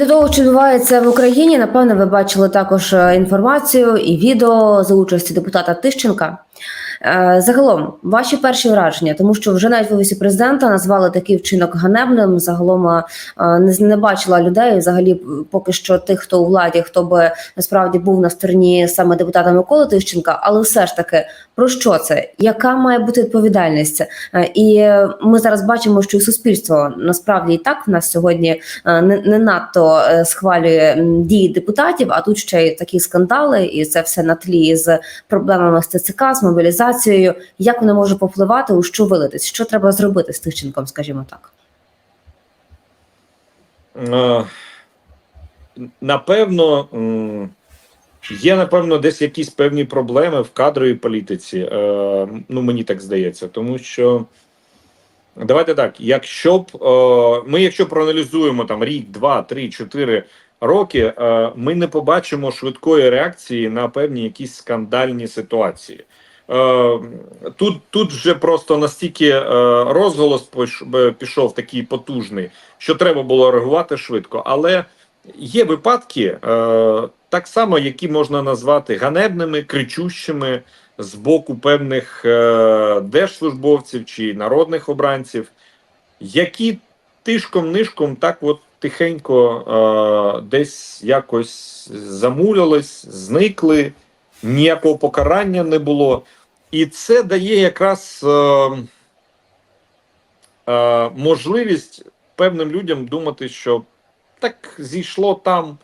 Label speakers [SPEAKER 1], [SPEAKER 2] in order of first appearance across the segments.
[SPEAKER 1] До того, що відбувається в Україні, напевно, ви бачили також е, інформацію і відео за участі депутата Тищенка. Е, Загалом, ваші перші враження, тому що вже навіть в офісі президента назвали такий вчинок ганебним. Загалом е, не, не бачила людей. Взагалі, поки що тих, хто у владі, хто би насправді був на стороні саме депутата Миколи Тищенка, але все ж таки про що це? Яка має бути відповідальність? Е, І е, ми зараз бачимо, що і суспільство насправді і так в нас сьогодні е, не, не надто е, схвалює дії депутатів, а тут ще й такі скандали, і це все на тлі з проблемами з ТЦК, з мобілізацією. Як воно може попливати, у що вилитись? Що треба зробити з Тищенком, скажімо так?
[SPEAKER 2] Е, Напевно, є напевно десь якісь певні проблеми в кадровій політиці. Е, Ну, мені так здається, тому що давайте так: якщо б е, ми, якщо проаналізуємо там рік, два, три, чотири роки, ми не побачимо швидкої реакції на певні якісь скандальні ситуації. Е, Тут, тут вже просто настільки е, розголос пішов такий потужний, що треба було реагувати швидко. Але є випадки, е, так само, які можна назвати ганебними, кричущими з боку певних держслужбовців чи народних обранців, які тишком-нишком так от тихенько десь якось замулялись, зникли, ніякого покарання не було. І це дає якраз е, е, можливість певним людям думати, що так зійшло там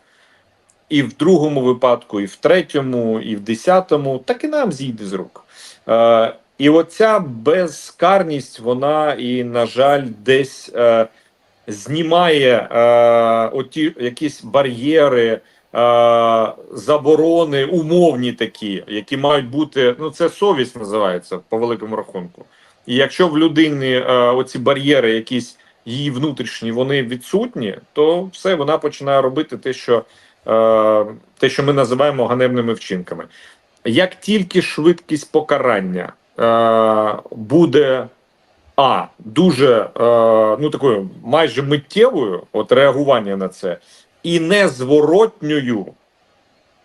[SPEAKER 2] і в другому випадку, і в третьому, і в десятому, так і нам зійде з рук. Е, і оця безкарність, вона і, на жаль, десь е, знімає е, оті якісь бар'єри, заборони, умовні такі, які мають бути. Ну, це совість називається по великому рахунку. І якщо в людини е, оці бар'єри, якісь її внутрішні, вони відсутні, то все вона починає робити те, що е, те, що ми називаємо ганебними вчинками. Як тільки швидкість покарання е, буде а дуже е, ну такою майже миттєвою, от реагування на це, і незворотньою,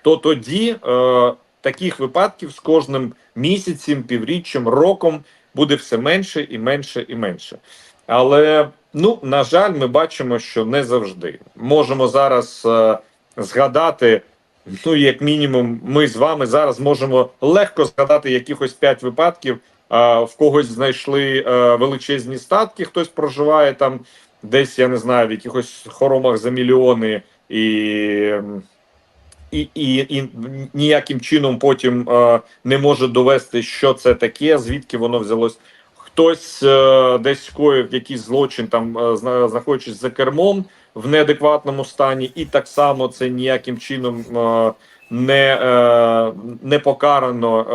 [SPEAKER 2] то тоді е, таких випадків з кожним місяцем, півріччям, роком буде все менше і менше і менше. Але ну на жаль, ми бачимо, що не завжди можемо зараз е, згадати. Ну, як мінімум, ми з вами зараз можемо легко згадати якихось п'ять випадків. А, в когось знайшли е, величезні статки, хтось проживає там десь, я не знаю, в якихось хоромах за мільйони, і, і, і, і ніяким чином потім е, не може довести, що це таке, звідки воно взялось. Хтось е, десь скоїв якийсь злочин, там е, знаходячись за кермом в неадекватному стані, і так само це ніяким чином е, не, е, не покарано.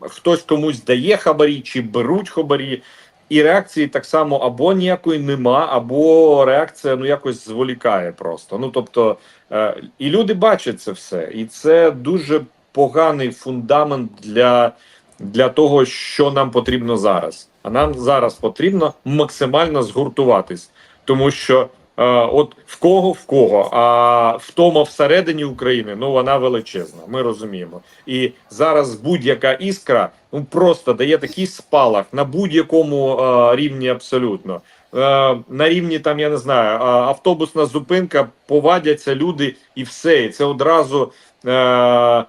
[SPEAKER 2] Е, хтось комусь дає хабарі чи беруть хабарі, і реакції так само або ніякої нема, або реакція ну якось зволікає просто. Ну тобто, е, і люди бачать це все, і це дуже поганий фундамент для, для того, що нам потрібно зараз. А нам зараз потрібно максимально згуртуватись, тому що от в кого в кого, а втома всередині України ну вона величезна. Ми розуміємо. І зараз будь-яка іскра ну просто дає такий спалах на будь-якому е, рівні абсолютно. Е, на рівні там я не знаю, автобусна зупинка, повадяться люди і все. І це одразу е,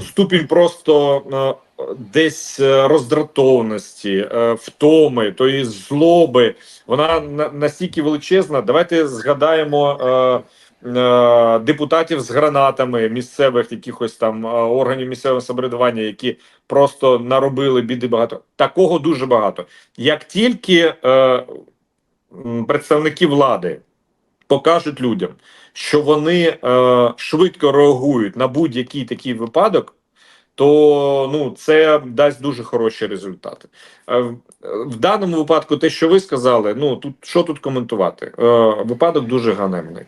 [SPEAKER 2] ступінь просто е, десь е, роздратованості, е, втоми, тої злоби. Вона настільки величезна. Давайте згадаємо. Е, Депутатів з гранатами місцевих якихось там органів місцевого самоврядування, які просто наробили біди багато. Такого дуже багато. Як тільки представники влади покажуть людям, що вони швидко реагують на будь-який такий випадок, то ну це дасть дуже хороші результати. Е, в- даному випадку, те, що ви сказали, ну тут що тут коментувати? Е, випадок дуже ганебний.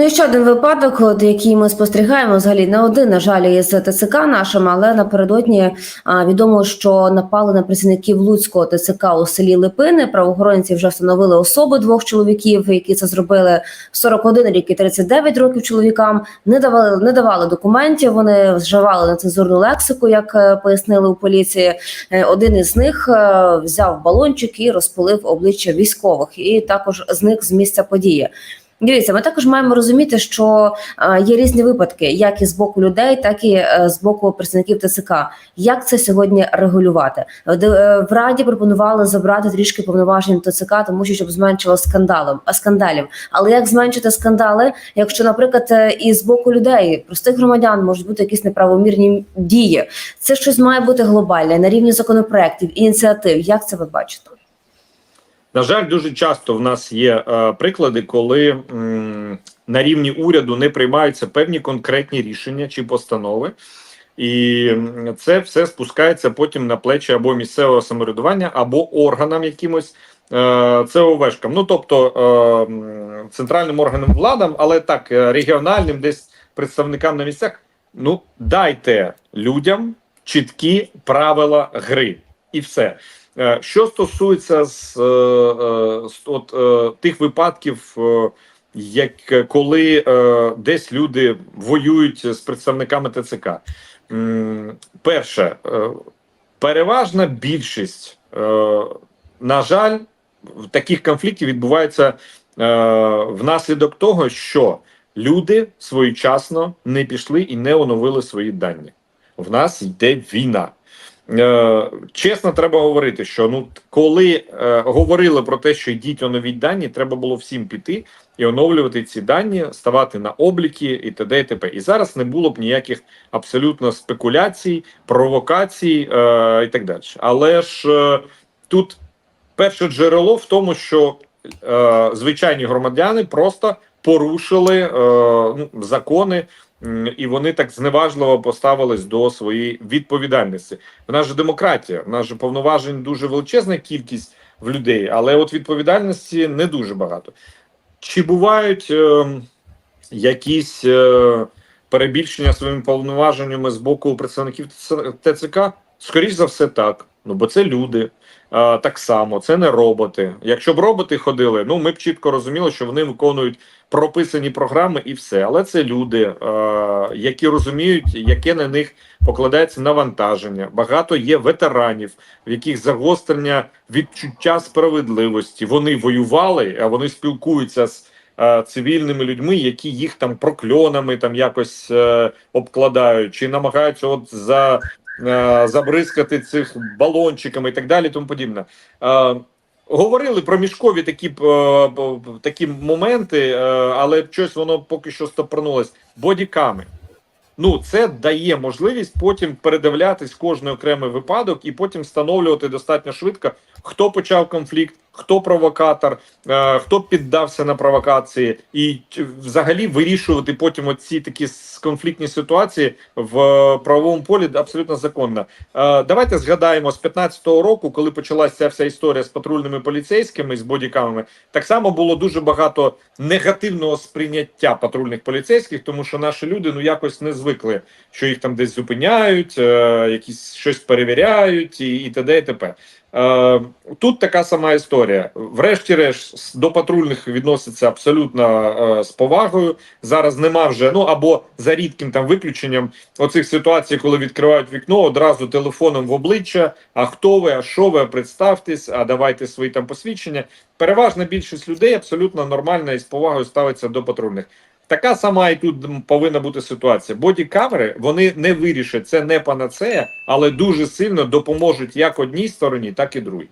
[SPEAKER 1] Ну і ще один випадок, от, який ми спостерігаємо взагалі не один, на жаль, із ТЦК нашим, але напередодні відомо, що напали на працівників Луцького ТЦК у селі Липини. Правоохоронці вже встановили особи двох чоловіків, які це зробили 41 рік і 39 років чоловікам. Не давали не давали документів. Вони вживали нецензурну лексику, як е, пояснили у поліції. Е, Один із них е, взяв балончик і розпилив обличчя військових, і також зник з місця події. Дивіться, ми також маємо розуміти, що е, є різні випадки, як і з боку людей, так і е, з боку представників ТЦК. Як це сьогодні регулювати? Е, В раді пропонували забрати трішки повноважень ТЦК, тому що щоб зменшило скандалом, скандалів. Але як зменшити скандали, якщо, наприклад, і з боку людей, простих громадян, можуть бути якісь неправомірні дії? Це щось має бути глобальне на рівні законопроєктів, ініціатив. Як це ви бачите?
[SPEAKER 2] На жаль, дуже часто в нас є е, приклади, коли м, на рівні уряду не приймаються певні конкретні рішення чи постанови, і це все спускається потім на плечі або місцевого самоврядування, або органам якимось е, ЦОВшкам. Ну тобто е, центральним органам владам, але так е, регіональним, десь представникам на місцях. Ну дайте людям чіткі правила гри, і все. Е, Що стосується з, е, е, от, тих випадків, як коли десь люди воюють з представниками ТЦК, перше, переважна більшість, на жаль, таких конфліктів відбувається внаслідок того, що люди своєчасно не пішли і не оновили свої дані. В нас йде війна. Е, чесно, треба говорити, що ну коли е, говорили про те, що йдіть оновіть дані, треба було всім піти і оновлювати ці дані, ставати на обліки і т.д. і т.п. І зараз не було б ніяких абсолютно спекуляцій, провокацій е, і так далі. Але ж е, тут перше джерело в тому, що е, звичайні громадяни просто порушили е, ну, закони. І вони так зневажливо поставились до своєї відповідальності. В нас же демократія, в нас же повноважень дуже величезна кількість в людей, але от відповідальності не дуже багато. Чи бувають е, якісь е, перебільшення своїми повноваженнями з боку представників ТЦК? Скоріш за все, так. Ну бо це люди. Так само, це не роботи. Якщо б роботи ходили, ну ми б чітко розуміли, що вони виконують прописані програми і все. Але це люди, е, які розуміють, яке на них покладається навантаження. Багато є ветеранів, в яких загострення відчуття справедливості. Вони воювали, а вони спілкуються з е, цивільними людьми, які їх там прокльонами там якось е, обкладають, чи намагаються от за. Е, Забризкати цих балончиками і так далі, тому подібне. Е, Говорили про мішкові такі е, такі моменти, але щось воно поки що стопорнулось. Бодіками. Ну, це дає можливість потім передивлятись кожний окремий випадок і потім встановлювати достатньо швидко, хто почав конфлікт, хто провокатор, е, хто піддався на провокації, і взагалі вирішувати потім оці такі конфліктні ситуації в е, правовому полі абсолютно законно. Е, Давайте згадаємо з 15-го року, коли почалася вся історія з патрульними поліцейськими з бодікамами. Так само було дуже багато негативного сприйняття патрульних поліцейських, тому що наші люди ну якось не звикли, що їх там десь зупиняють, якісь щось перевіряють і, і т.д. і т.п. Тут така сама історія. Врешті-решт до патрульних відноситься абсолютно е, з повагою. Зараз нема вже ну або за рідким там виключенням оцих ситуацій, коли відкривають вікно, одразу телефоном в обличчя. А хто ви, а що ви, представтесь, а давайте свої там посвідчення. Переважна більшість людей абсолютно нормально і з повагою ставиться до патрульних. Така сама і тут повинна бути ситуація. Боді-камери вони не вирішать це не панацея, але дуже сильно допоможуть як одній стороні, так і другій.